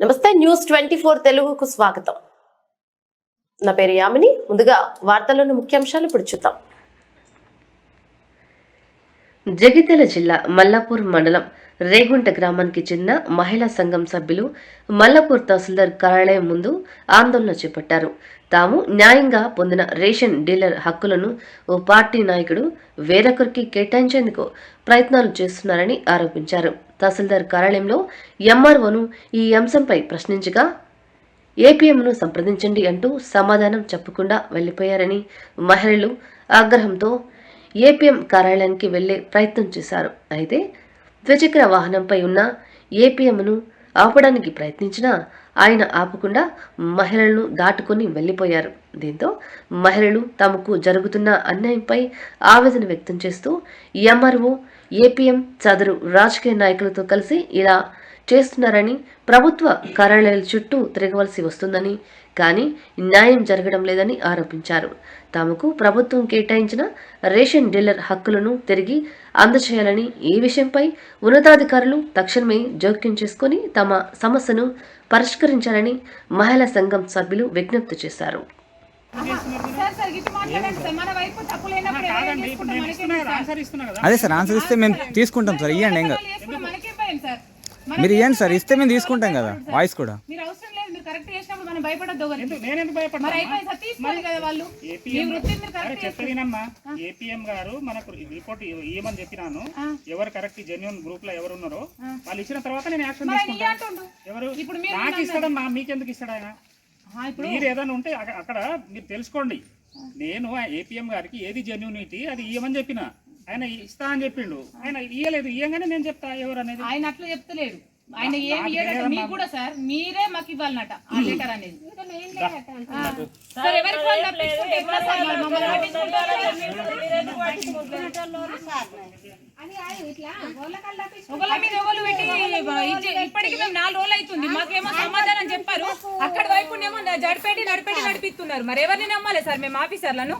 నమస్తే news twenty four తెలుగుకు స్వాగతం. నా పేరు యామిని. ముందుగా వార్తల్లోని ముఖ్యాంశాలు ఇప్పుడు చూద్దాం. జగిత్యాల జిల్లా మల్లాపూర్ మండలం రేగుంట గ్రామానికి చెందిన మహిళా సంఘం సభ్యులు మల్లపూర్ తహసీల్దార్ కార్యాలయం ముందు ఆందోళన చేపట్టారు. తాము న్యాయంగా పొందిన రేషన్ డీలర్ హక్కులను ఓ పార్టీ నాయకుడు వేరొకరికి కేటాయించేందుకు ప్రయత్నాలు చేస్తున్నారని ఆరోపించారు. తహసీల్దార్ కార్యాలయంలో ఎంఆర్ఓను ఈ అంశంపై ప్రశ్నించగా ఏపీఎంను సంప్రదించండి అంటూ సమాధానం చెప్పకుండా వెళ్ళిపోయారని మహిళలు ఆగ్రహంతో ఏపీఎం కార్యాలయానికి వెళ్ళే ప్రయత్నం చేశారు. అయితే ద్విచక్ర వాహనంపై ఉన్న ఏపీఎంను ఆపడానికి ప్రయత్నించినా ఆయన ఆపకుండా మహిళలను దాటుకొని వెళ్ళిపోయారు దీంతో మహిళలు తమకు జరుగుతున్న అన్యాయంపై ఆవేదన వ్యక్తం చేస్తూ ఎంఆర్ఓ ఏపీఎం సదరు రాజకీయ నాయకులతో కలిసి ఇలా చేస్తున్నారని ప్రభుత్వ కార్యాలయాల చుట్టూ తిరగవలసి వస్తుందని కానీ న్యాయం జరగడం లేదని ఆరోపించారు. తమకు ప్రభుత్వం కేటాయించిన రేషన్ డీలర్ హక్కులను తిరిగి అందచేయాలని ఈ విషయంపై ఉన్నతాధికారులు తక్షణమే జోక్యం చేసుకుని తమ సమస్యను పరిష్కరించాలని మహిళా సంఘం సభ్యులు విజ్ఞప్తి చేశారు. అదే సార్ ఆన్సర్ ఇస్తే మేము తీసుకుంటాం సార్. ఇవ్వండి ఏం కాదు వాళ్ళు చేసుకుంటాం, మనకేం భయం సార్ మనం మీరు ఇవ్వండి సార్ ఇస్తే మేము తీసుకుంటాం కదా వాయిస్ కూడా. మీరు అవసరం లేదు మీరు కరెక్ట్ చేసినప్పుడు మనం భయపడద్దు. ఎందుకు నేను ఎందుకు మరి భయపడతాను అయిపోయింది సార్ తీసుకోవాలి కదా వాళ్ళు. మీ ఏపీఎం వృత్తిని మీరు అరే కరెక్ట్ చెప్పదినమ్మా ఏపీఎం గారు మనకు రిపోర్ట్ ఇవ్వమని చెప్పినాను. ఎవరు కరెక్ట్ జెన్యున్ గ్రూప్లో ఎవరు ఉన్నారో వాళ్ళు ఇచ్చిన తర్వాత నేను యాక్షన్ తీసుకుంటాను. ఎవరు? ఇప్పుడు మీరు నాకు ఇస్తాడమ్మా మీకెందుకు ఇస్తాడు ఆయన? ఆ, ఇప్పుడు మీరు ఏదైనా ఉంటే అక్క- అక్కడ మీరు తెలుసుకోండి. నేను ఏపీఎం గారికి ఏది జెన్యునిటీ అది ఇవ్వమని చెప్పిన. ఆయన ఇస్తా అని చెప్పిండు. ఆయన ఇయ్యలేదు. ఇయ్యంగానే నేను చెప్తా ఎవరు అనేది? ఆయన అట్లా చెప్తలేడు. ఆయన ఏమి ఇయ్యడట మీకు కూడా సార్ మీరే మాకు ఇవ్వాలన్నట ఆ లెటర్ అనేది. ఆ. సార్ ఎవరికి వాళ్ళు తప్పించుకుంటే ఎట్లా సార్ మరి మమ్మల్ని ఒకళ్ళ మీద ఒకళ్ళు పెట్టి ఇచ్చి- ఇప్పటికి మేము నాలుగు రోజులు అవుతుంది. మాకేమో సమాధానం చెప్పారు. అక్కడ వైపునేమో జడిపెట్టి నడిపెట్టి నడిపిస్తున్నారు. మరి ఎవరిని నమ్మాలి సార్? మేము ఆఫీసర్లను.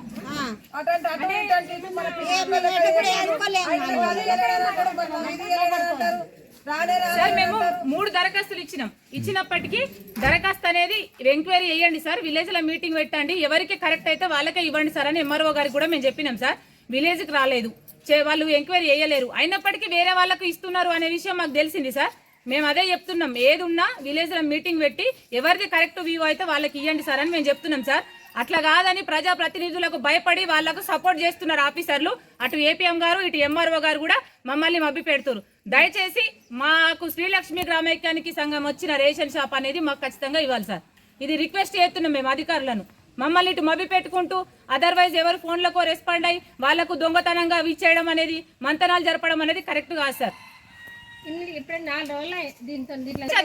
సార్ మేము మూడు దరఖాస్తులు ఇచ్చినాం. ఇచ్చినప్పటికీ దరఖాస్తు అనేది ఎంక్వైరీ చేయండి సార్. విలేజ్లో మీటింగ్ పెట్టండి. ఎవరికి కరెక్ట్ అయితే వాళ్ళకే ఇవ్వండి సార్ అని ఎంఆర్ఓ గారికి కూడా మేము చెప్పినాం సార్. విలేజ్కి రాలేదు. చే- వాళ్ళు ఎంక్వైరీ చేయలేరు. అయినప్పటికీ వేరే వాళ్ళకు ఇస్తున్నారు అనే విషయం మాకు తెలిసింది సార్. మేము అదే చెప్తున్నాం. ఏది ఉన్నా విలేజ్లో మీటింగ్ పెట్టి ఎవరిది కరెక్ట్ వ్యూ అయితే వాళ్ళకి ఇవ్వండి సార్ అని మేము చెప్తున్నాం సార్. అట్లా కాదని ప్రజా ప్రతినిధులకు భయపడి వాళ్ళకు సపోర్ట్ చేస్తున్నారు ఆఫీసర్లు. అటు ఏపీఎం గారు ఇటు ఎంఆర్ఓ గారు కూడా మమ్మల్ని మభ్య పెడుతున్నారు దయచేసి మాకు శ్రీలక్ష్మి గ్రామైక్యానికి సంఘం వచ్చిన రేషన్ షాప్ అనేది మాకు ఖచ్చితంగా ఇవ్వాలి సార్. ఇది రిక్వెస్ట్ చేస్తున్నాం మేము అధికారులను. మమ్మల్ని ఇటు మభ్య పెట్టుకుంటూ అదర్వైజ్ ఎవరు ఫోన్లకు రెస్పాండ్ అయ్యి వాళ్ళకు దొంగతనంగా ఇచ్చేయడం అనేది మంతనాలు జరపడం అనేది కరెక్ట్ కాదు సార్.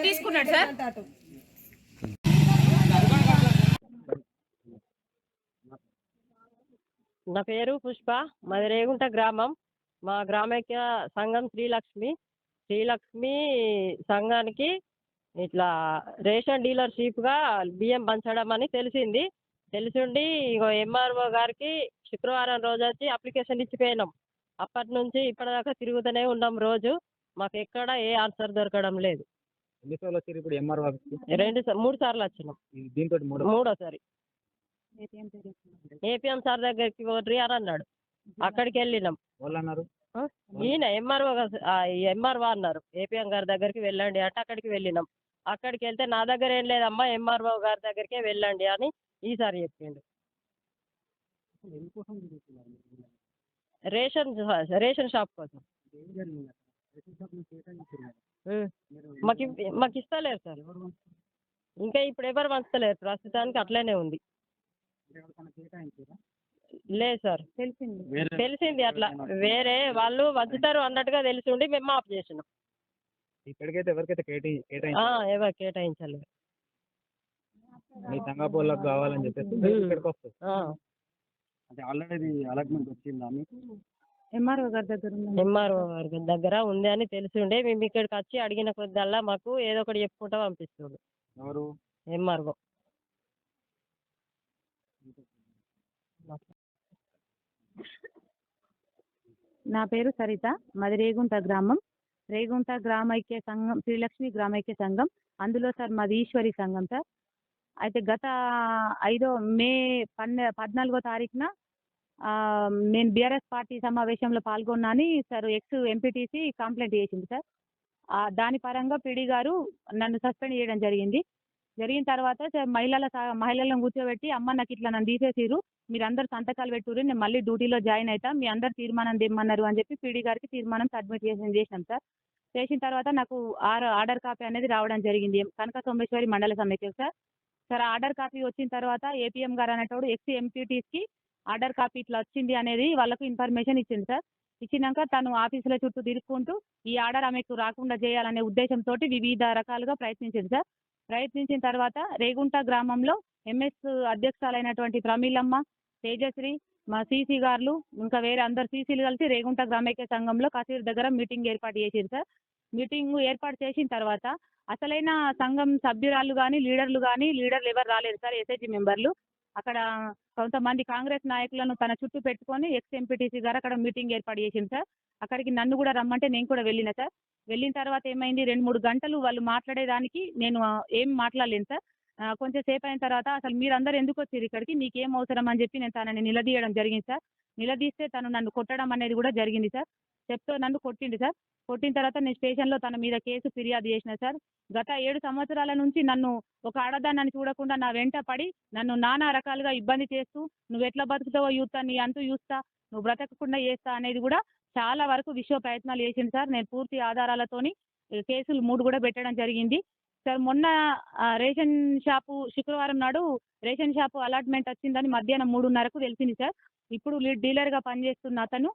తీసుకున్నాడు సార్. నా పేరు పుష్ప. మాది రేగుంట గ్రామం. మా గ్రామైక్య సంఘం శ్రీలక్ష్మి. శ్రీలక్ష్మి సంఘానికి ఇట్లా రేషన్ డీలర్షిప్గా బియ్యం పంచడం అని తెలిసింది. తెలిసిండి ఇగో ఎంఆర్ఓ గారికి శుక్రవారం రోజు వచ్చి అప్లికేషన్ ఇచ్చిపోయినాం. అప్పటి నుంచి ఇప్పటిదాకా తిరుగుతూనే ఉన్నాం రోజు. మాకు ఎక్కడ ఏ ఆన్సర్ దొరకడం లేదు. ఎన్నిసార్లు వచ్చారు ఇప్పుడు ఎంఆర్ రెండు మూడు సార్లు వచ్చినాం. దీంతో మూడు? మూడోసారి. ఏపీఎం సార్ దగ్గరికి పోర్రి అని అన్నాడు. అక్కడికి వెళ్ళినాం? ఈయన ఎంఆర్ఓ ఎంఆర్ఓ అన్నారు. ఏపీఎం గారి దగ్గరికి వెళ్ళండి అంటే అక్కడికి వెళ్ళినాం. అక్కడికి వెళ్తే నా దగ్గర ఏం లేదమ్మా ఎంఆర్ఓ గారి దగ్గరికే వెళ్ళండి అని ఈసారి చెప్పిండు. రేషన్ రేషన్ షాప్ కోసం. మాకు మాకు ఇస్తలేరు సార్. ఇంకా ఇప్పుడు ఎవరు పంచలేరు ప్రస్తుతానికి అట్లనే ఉంది. లేదు సార్. తెలిసింది. అట్లా. వేరే వాళ్ళు వంచుతారు అన్నట్టుగా తెలిసి ఉండి మేము ఆఫ్ చేసినాం. ఇక్కడికైతే ఎవరికైతే కేటాయి కేటాయించి ఆ, ఎవరు కేటాయించలేదు. మీ సంగాపూర్లకు కావాలని చెప్పేసి ఇక్కడికి. అంటే ఆల్రెడీ అలాట్మెంట్ వచ్చిందా మీకు? ఎంఆర్ఓ గారి దగ్గర ఉంది అని తెలిసి ఉండే. మేము ఇక్కడికి వచ్చి అడిగిన కొద్దల్లా మాకు ఏదో ఒకటి చెప్పుకుంటా పంపిస్తుండే. ఎవరు? ఎంఆర్ఓ. నా పేరు సరిత. మాది రేగుంట గ్రామం. రేగుంట గ్రామైక్య సంఘం శ్రీలక్ష్మి గ్రామైక్య సంఘం. అందులో సార్ మాది ఈశ్వరి సంఘం సార్. అయితే గత ఐదో మే పన్నె పద్నాలుగో తారీఖున నేను బీఆర్ఎస్ పార్టీ సమావేశంలో పాల్గొన్నాని సార్ ఎక్స్ ఎంపీటీసీ కంప్లైంట్ చేసింది సార్. దాని పరంగా పిడి గారు నన్ను సస్పెండ్ చేయడం జరిగింది. జరిగిన తర్వాత సార్ మహిళల మహిళలను కూర్చోబెట్టి అమ్మ నాకు ఇట్లా నన్ను తీసేసిరు మీరు అందరు సంతకాలు పెట్టుర్రు నేను మళ్ళీ డ్యూటీలో జాయిన్ అవుతా మీ అందరు తీర్మానం తెమ్మన్నారు అని చెప్పి పీడీ గారికి తీర్మానం సబ్మిట్ చేసి చేసినాం సార్. చేసిన తర్వాత నాకు ఆర్ ఆర్డర్ కాపీ అనేది రావడం జరిగింది. కనక సోమేశ్వరి మండల సమైక్య సార్. సార్ ఆర్డర్ కాపీ వచ్చిన తర్వాత ఏపీఎం గారు అనేటోడు ఎక్స్ ఎంపీటీస్కి ఆర్డర్ కాపీ ఇట్లా వచ్చింది అనేది వాళ్ళకు ఇన్ఫర్మేషన్ ఇచ్చింది సార్. ఇచ్చినాక తను ఆఫీసుల చుట్టూ తిరుక్కుంటూ ఈ ఆర్డర్ ఆమెకు రాకుండా చేయాలనే ఉద్దేశంతో వివిధ రకాలుగా ప్రయత్నించింది సార్. ప్రయత్నించిన తర్వాత రేగుంట గ్రామంలో ఎంఎస్ అధ్యక్షురాలైనటువంటి ప్రమీలమ్మ తేజశ్రీ మా సీసీ గారులు ఇంకా వేరే అందరు సీసీలు కలిసి రేగుంట గ్రామైక్య సంఘంలో కసీర్ దగ్గర మీటింగ్ ఏర్పాటు చేసింది సార్. మీటింగ్ ఏర్పాటు చేసిన తర్వాత అసలైన సంఘం సభ్యురాలు కానీ లీడర్లు కానీ లీడర్లు ఎవరు రాలేదు సార్ ఎస్ఐజీ మెంబర్లు. అక్కడ కొంతమంది కాంగ్రెస్ నాయకులను తన చుట్టూ పెట్టుకొని ఎక్స్ ఎంపీటీసీ గారు అక్కడ మీటింగ్ ఏర్పాటు చేసింది సార్. అక్కడికి నన్ను కూడా రమ్మంటే నేను కూడా వెళ్ళిన సార్. వెళ్ళిన తర్వాత ఏమైంది? రెండు మూడు గంటలు వాళ్ళు మాట్లాడేదానికి నేను ఏం మాట్లాడలేను సార్. కొంచెం సేపు అయిన తర్వాత అసలు మీరందరూ ఎందుకు వచ్చారు ఇక్కడికి? మీకేం అవసరం అని చెప్పి నేను తనని నిలదీయడం జరిగింది సార్. నిలదీస్తే తను నన్ను కొట్టడం అనేది కూడా జరిగింది సార్. చెప్తూ నన్ను కొట్టింది సార్. కొట్టిన తర్వాత నేను స్టేషన్లో తన మీద కేసు ఫిర్యాదు చేసిన సార్. గత ఏడు సంవత్సరాల నుంచి నన్ను ఒక ఆడదాన్ని చూడకుండా నా వెంట పడి నన్ను నానా రకాలుగా ఇబ్బంది చేస్తూ నువ్వు ఎట్లా బతుకుతావో చూస్తా నీ అంటూ చూస్తా నువ్వు బ్రతకకుండా చేస్తా అనేది కూడా చాలా వరకు విశ్వ ప్రయత్నాలు చేసింది సార్. నేను పూర్తి ఆధారాలతోని కేసులు మూడు కూడా పెట్టడం జరిగింది. సార్ మొన్న రేషన్ షాపు శుక్రవారం నాడు రేషన్ షాపు అలాట్మెంట్ వచ్చిందని మధ్యాహ్నం మూడున్నరకు తెలిసింది సార్. ఇప్పుడు లీడ్ డీలర్గా పనిచేస్తున్న అతను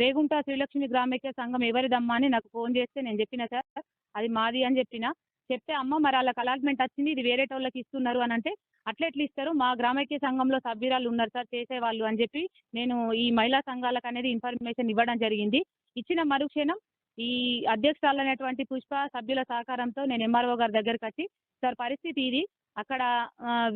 రేగుంట శ్రీలక్ష్మి గ్రామైక్య సంఘం ఎవరిదమ్మా అని నాకు ఫోన్ చేస్తే నేను చెప్పిన సార్ అది మాది అని చెప్పిన. చెప్తే అమ్మ మరి వాళ్ళకి అలాట్మెంట్ వచ్చింది ఇది వేరే వాళ్ళకి ఇస్తున్నారు అని అంటే అట్లా ఎట్లా ఇస్తారు? మా గ్రామైక్య సంఘంలో సభ్యురాలు ఉన్నారు సార్ చేసేవాళ్ళు అని చెప్పి నేను ఈ మహిళా సంఘాలకు అనేది ఇన్ఫర్మేషన్ ఇవ్వడం జరిగింది. ఇచ్చిన మరుక్షణం ఈ అధ్యక్షురాలు అనేటువంటి పుష్ప సభ్యుల సహకారంతో నేను ఎంఆర్ఓ గారి దగ్గరకు వచ్చి సార్ పరిస్థితి ఇది. అక్కడ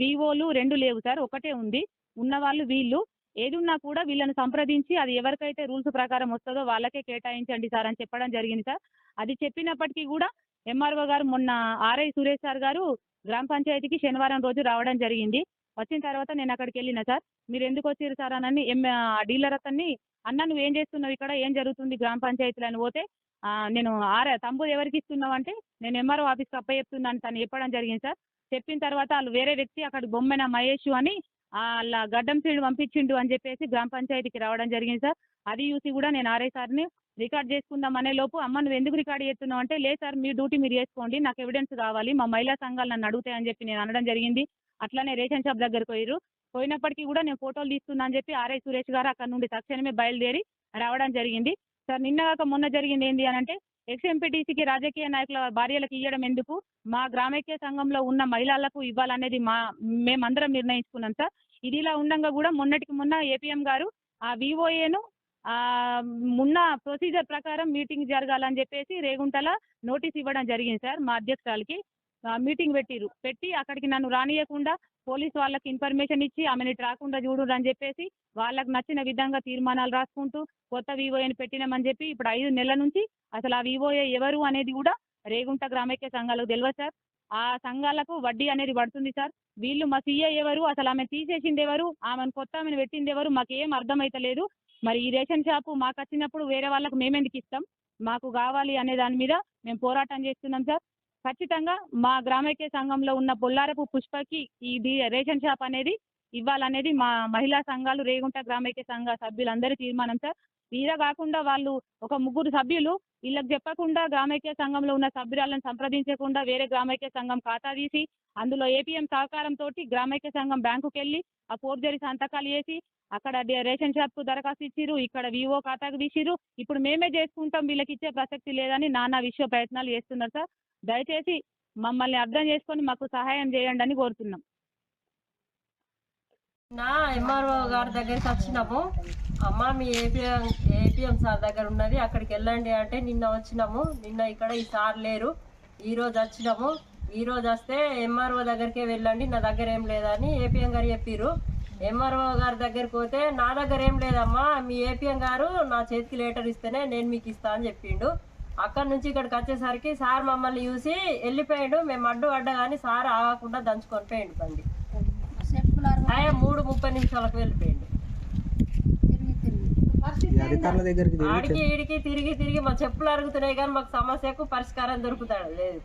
వివోలు రెండు లేవు సార్ ఒకటే ఉంది. ఉన్నవాళ్ళు వీళ్ళు ఏది ఉన్నా కూడా వీళ్ళని సంప్రదించి అది ఎవరికైతే రూల్స్ ప్రకారం వస్తుందో వాళ్ళకే కేటాయించండి సార్ అని చెప్పడం జరిగింది సార్. అది చెప్పినప్పటికీ కూడా ఎంఆర్ఓ గారు మొన్న ఆర్ఐ సురేష్ సార్ గారు గ్రామ పంచాయతీకి శనివారం రోజు రావడం జరిగింది. వచ్చిన తర్వాత నేను అక్కడికి వెళ్ళిన సార్. మీరు ఎందుకు వచ్చారు సార్ అని ఎం డీలర్ అతన్ని అన్న నువ్వు ఏం చేస్తున్నావు ఇక్కడ? ఏం జరుగుతుంది గ్రామ పంచాయతీలో అని పోతే నేను ఆర్ఐ తమ్ముడు ఎవరికి ఇస్తున్నావు అంటే నేను ఎంఆర్ఓ ఆఫీస్కి అప్ప చెప్తున్నాను తను చెప్పడం జరిగింది సార్. చెప్పిన తర్వాత వాళ్ళు వేరే వ్యక్తి అక్కడ బొమ్మెన మహేష్ అని అలా గడ్డం సీడ్ పంపించిండు అని చెప్పేసి గ్రామ పంచాయతీకి రావడం జరిగింది సార్. అది చూసి కూడా నేను ఆర్ఐ సార్ని రికార్డ్ చేసుకుందాం అనే లోపు అమ్మ నువ్వు ఎందుకు రికార్డ్ చేస్తున్నావు? అంటే లేదు సార్ మీ డ్యూటీ మీరు చేసుకోండి నాకు ఎవిడెన్స్ కావాలి మా మహిళా సంఘాలు నన్ను అడుగుతాయని చెప్పి నేను అనడం జరిగింది. అట్లానే రేషన్ షాప్ దగ్గరకు పోయిర్రు. పోయినప్పటికీ కూడా నేను ఫోటోలు తీస్తున్నా అని చెప్పి ఆర్ఐ సురేష్ గారు అక్కడ నుండి తక్షణమే బయలుదేరి రావడం జరిగింది. సార్ నిన్న కాక మొన్న జరిగింది ఏంటి అని అంటే ఎక్స్ రాజకీయ నాయకుల భార్యలకు ఇవ్వడం ఎందుకు? మా గ్రామైక్య సంఘంలో ఉన్న మహిళలకు ఇవ్వాలనేది మా మేమందరం నిర్ణయించుకున్నాం సార్. ఇది ఇలా ఉండగా కూడా మొన్నటికి మొన్న ఏపీఎం గారు ఆ వివోఏను ఆ ఉన్న ప్రొసీజర్ ప్రకారం మీటింగ్ జరగాలని చెప్పేసి రేగుంటల నోటీస్ ఇవ్వడం జరిగింది సార్ మా అధ్యక్షురాలకి. మీటింగ్ పెట్టిర్రు పెట్టి అక్కడికి నన్ను రానియకుండా పోలీస్ వాళ్ళకి ఇన్ఫర్మేషన్ ఇచ్చి ఆమెని రాకుండా చూడు అని చెప్పేసి వాళ్ళకి నచ్చిన విధంగా తీర్మానాలు రాసుకుంటూ కొత్త వివోఏని పెట్టినామని చెప్పి ఇప్పుడు ఐదు నెలల నుంచి అసలు ఆ వివోఏ ఎవరు అనేది కూడా రేగుంట గ్రామైక్య సంఘాలకు తెలియదు సార్. ఆ సంఘాలకు వడ్డీ అనేది పడుతుంది సార్. వీళ్ళు మా సీఏ ఎవరు? అసలు ఆమె తీసేసింది ఎవరు? ఆమెను కొత్త ఆమెను పెట్టింది ఎవరు? మాకు ఏం అర్థమైతలేదు మరి ఈ రేషన్ షాపు మాకు వచ్చినప్పుడు వేరే వాళ్ళకు మేమెందుకు ఇస్తాం? మాకు కావాలి అనే దాని మీద మేము పోరాటం చేస్తున్నాం సార్. ఖచ్చితంగా మా గ్రామైక్య సంఘంలో ఉన్న బొల్లారపు పుష్పకి ఇది రేషన్ షాప్ అనేది ఇవ్వాలనేది మా మహిళా సంఘాలు రేగుంట గ్రామైక్య సంఘ సభ్యులందరి తీర్మానం సార్. తీరా కాకుండా వాళ్ళు ఒక ముగ్గురు సభ్యులు వీళ్ళకి చెప్పకుండా గ్రామైక్య సంఘంలో ఉన్న సభ్యురాలను సంప్రదించకుండా వేరే గ్రామైక్య సంఘం ఖాతా తీసి అందులో ఏపీఎం సహకారంతో గ్రామైక్య సంఘం బ్యాంకుకి వెళ్ళి ఆ ఫోర్జరీ సంతకాలు చేసి అక్కడ రేషన్ షాప్కు దరఖాస్తు ఇచ్చిర్రు ఇక్కడ వివో ఖాతాకు తీసిర్రు. ఇప్పుడు మేమే చేసుకుంటాం వీళ్ళకి ఇచ్చే ప్రసక్తి లేదని నానా విశ్వ ప్రయత్నాలు చేస్తున్నారు సార్. దయచేసి మమ్మల్ని అర్థం చేసుకొని మాకు సహాయం చేయండి అని కోరుతున్నాం. నా ఎంఆర్ఓ గారి దగ్గరికి వచ్చినాము. అమ్మ మీ ఏపీఎం ఏపీఎం సార్ దగ్గర ఉన్నది. అక్కడికి వెళ్ళండి అంటే నిన్న వచ్చినాము. నిన్న ఇక్కడ ఈ సార్ లేరు. ఈ రోజు వచ్చినాము. ఈ రోజు వస్తే ఎంఆర్ఓ దగ్గరికే వెళ్ళండి. నా దగ్గర ఏం లేదని ఏపీఎం గారు చెప్పిర్రు. ఎంఆర్ఓ గారి దగ్గరికి పోతే నా దగ్గర ఏం లేదమ్మా. మీ ఏపీఎం గారు నా చేతికి లెటర్ ఇస్తేనే నేను మీకు ఇస్తా అని చెప్పిండు. అక్కడ నుంచి ఇక్కడికి వచ్చేసరికి సార్ మమ్మల్ని చూసి వెళ్ళిపోయాడు. మేము అడ్డు పడ్డా కానీ సార్ ఆగకుండా దంచుకొని పోయిండు బండి. ఆయన మూడు ముప్పై నిమిషాలకు వెళ్ళిపోయిండు. ఆడికి ఈడికి తిరిగి తిరిగి మా చెప్పులు అరుగుతున్నాయి కానీ మాకు సమస్యకు పరిష్కారం దొరుకుతాడు? లేదు.